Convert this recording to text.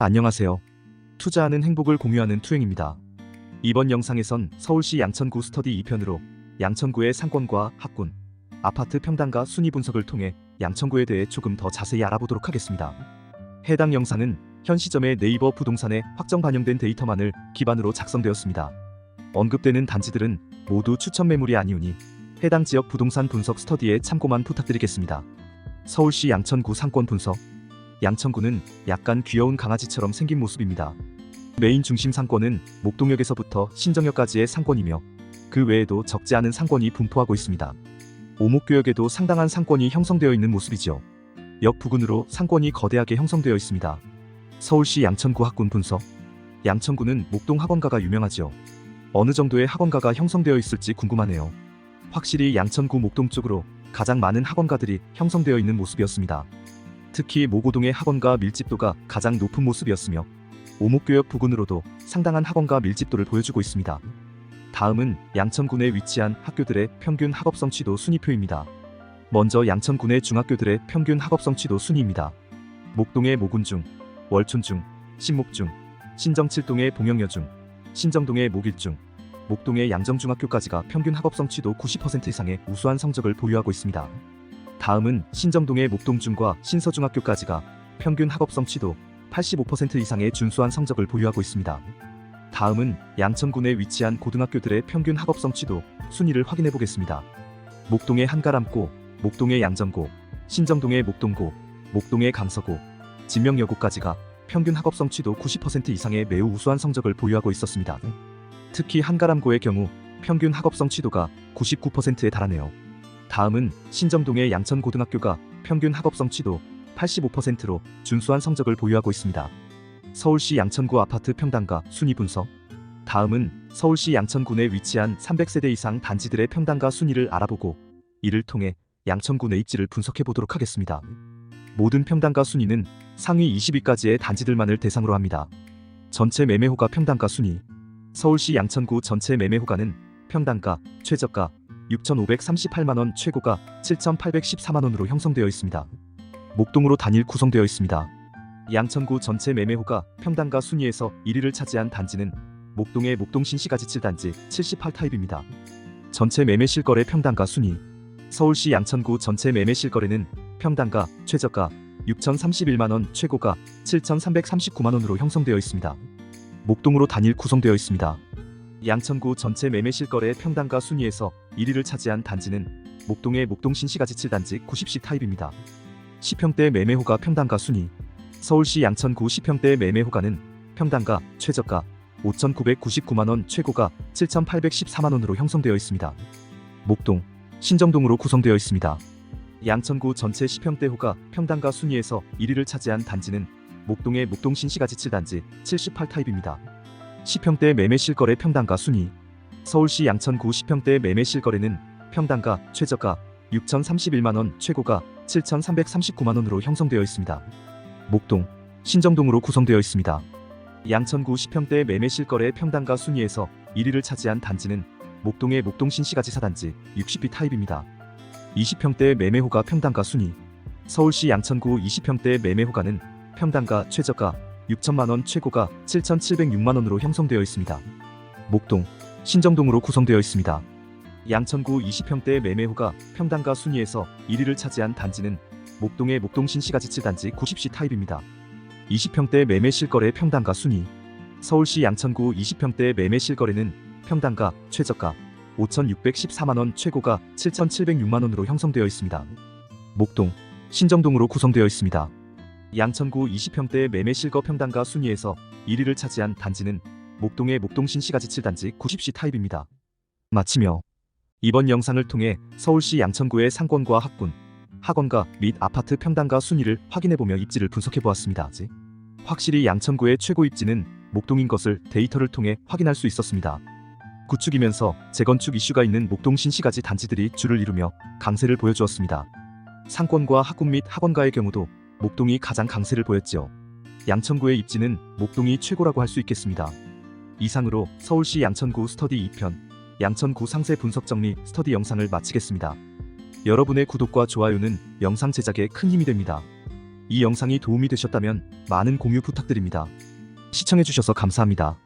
안녕하세요. 투자하는 행복을 공유하는 투행입니다. 이번 영상에선 서울시 양천구 스터디 2편으로 양천구의 상권과 학군, 아파트 평당가 순위 분석을 통해 양천구에 대해 조금 더 자세히 알아보도록 하겠습니다. 해당 영상은 현 시점의 네이버 부동산에 확정 반영된 데이터만을 기반으로 작성되었습니다. 언급되는 단지들은 모두 추천 매물이 아니오니 해당 지역 부동산 분석 스터디에 참고만 부탁드리겠습니다. 서울시 양천구 상권 분석 양천구는 약간 귀여운 강아지처럼 생긴 모습입니다. 메인 중심 상권은 목동역에서부터 신정역까지의 상권이며 그 외에도 적지 않은 상권이 분포하고 있습니다. 오목교역에도 상당한 상권이 형성되어 있는 모습이죠. 역 부근으로 상권이 거대하게 형성되어 있습니다. 서울시 양천구 학군 분석 양천구는 목동 학원가가 유명하죠. 어느 정도의 학원가가 형성되어 있을지 궁금하네요. 확실히 양천구 목동 쪽으로 가장 많은 학원가들이 형성되어 있는 모습이었습니다. 특히 모고동의 학원가 밀집도가 가장 높은 모습이었으며 오목교역 부근으로도 상당한 학원가 밀집도를 보여주고 있습니다. 다음은 양천군에 위치한 학교들의 평균 학업 성취도 순위표입니다. 먼저 양천군의 중학교들의 평균 학업 성취도 순위입니다. 목동의 모군중, 월촌중, 신목중, 신정칠동의 봉영여중, 신정동의 목일중, 목동의 양정중학교까지가 평균 학업 성취도 90% 이상의 우수한 성적을 보유하고 있습니다. 다음은 신정동의 목동중과 신서중학교까지가 평균 학업 성 취도 85% 이상의 준수한 성적을 보유하고 있습니다. 다음은 양천군에 위치한 고등학교들의 평균 학업 성 취도 순위를 확인해 보겠습니다. 목동의 한가람고, 목동의 양정고, 신정동의 목동고, 목동의 강서고, 진명여고까지가 평균 학업 성 취도 90% 이상의 매우 우수한 성적을 보유하고 있었습니다. 특히 한가람고의 경우 평균 학업 성 취도가 99%에 달하네요. 다음은 신정동의 양천고등학교가 평균 학업 성취도 85%로 준수한 성적을 보유하고 있습니다. 서울시 양천구 아파트 평당가 순위 분석. 다음은 서울시 양천군에 위치한 300세대 이상 단지들의 평당가 순위를 알아보고 이를 통해 양천구 내 입지를 분석해 보도록 하겠습니다. 모든 평당가 순위는 상위 20위까지의 단지들만을 대상으로 합니다. 전체 매매호가 평당가 순위. 서울시 양천구 전체 매매호가는 평당가, 최저가 6,538만원, 최고가 7,814만원으로 형성되어 있습니다. 목동으로 단일 구성되어 있습니다. 양천구 전체 매매호가 평당가 순위에서 1위를 차지한 단지는 목동의 목동 신시가지 7단지 78타입입니다. 전체 매매 실거래 평당가 순위 서울시 양천구 전체 매매 실거래는 평당가, 최저가 6,031만원, 최고가 7,339만원으로 형성되어 있습니다. 목동으로 단일 구성되어 있습니다. 양천구 전체 매매 실거래 평당가 순위에서 1위를 차지한 단지는 목동의 목동 신 시가지 7단지 90시 타입입니다. 10평대 매매 호가 평당가 순위 서울시 양천구 10평대 매매 호가는 평당가, 최저가 5,999만원, 최고가 7,814만원으로 형성되어 있습니다. 목동, 신정동으로 구성되어 있습니다. 양천구 전체 10평대 호가 평당가 순위에서 1위를 차지한 단지는 목동의 목동 신시가지 7단지 78타입입니다. 10평대 매매 실거래 평당가 순위 서울시 양천구 10평대 매매 실거래는 평당가, 최저가 6,031만원, 최고가 7,339만원으로 형성되어 있습니다. 목동, 신정동으로 구성되어 있습니다. 양천구 10평대 매매 실거래 평당가 순위에서 1위를 차지한 단지는 목동의 목동 신시가지 4단지 60B 타입입니다. 20평대 매매호가 평당가 순위 서울시 양천구 20평대 매매호가는 평당가 최저가 6천만원 최고가 7,706만원으로 형성되어 있습니다. 목동, 신정동으로 구성되어 있습니다. 양천구 20평대 매매호가 평당가 순위에서 1위를 차지한 단지는 목동의 목동 신시가지 7단지 90시 타입입니다. 20평대 매매 실거래 평당가 순위 서울시 양천구 20평대 매매 실거래는 평당가 최저가 5,614만원 최고가 7,706만원으로 형성되어 있습니다. 목동, 신정동으로 구성되어 있습니다. 양천구 20평대 매매 실거 평당가 순위에서 1위를 차지한 단지는 목동의 목동 신 시가지 7단지 90시 타입입니다. 마치며 이번 영상을 통해 서울시 양천구의 상권과 학군, 학원가 및 아파트 평당가 순위를 확인해보며 입지를 분석해보았습니다. 확실히 양천구의 최고 입지는 목동인 것을 데이터를 통해 확인할 수 있었습니다. 구축이면서 재건축 이슈가 있는 목동 신시가지 단지들이 줄을 이루며 강세를 보여주었습니다. 상권과 학군 및 학원가의 경우도 목동이 가장 강세를 보였죠. 양천구의 입지는 목동이 최고라고 할 수 있겠습니다. 이상으로 서울시 양천구 스터디 2편, 양천구 상세 분석 정리 스터디 영상을 마치겠습니다. 여러분의 구독과 좋아요는 영상 제작에 큰 힘이 됩니다. 이 영상이 도움이 되셨다면 많은 공유 부탁드립니다. 시청해주셔서 감사합니다.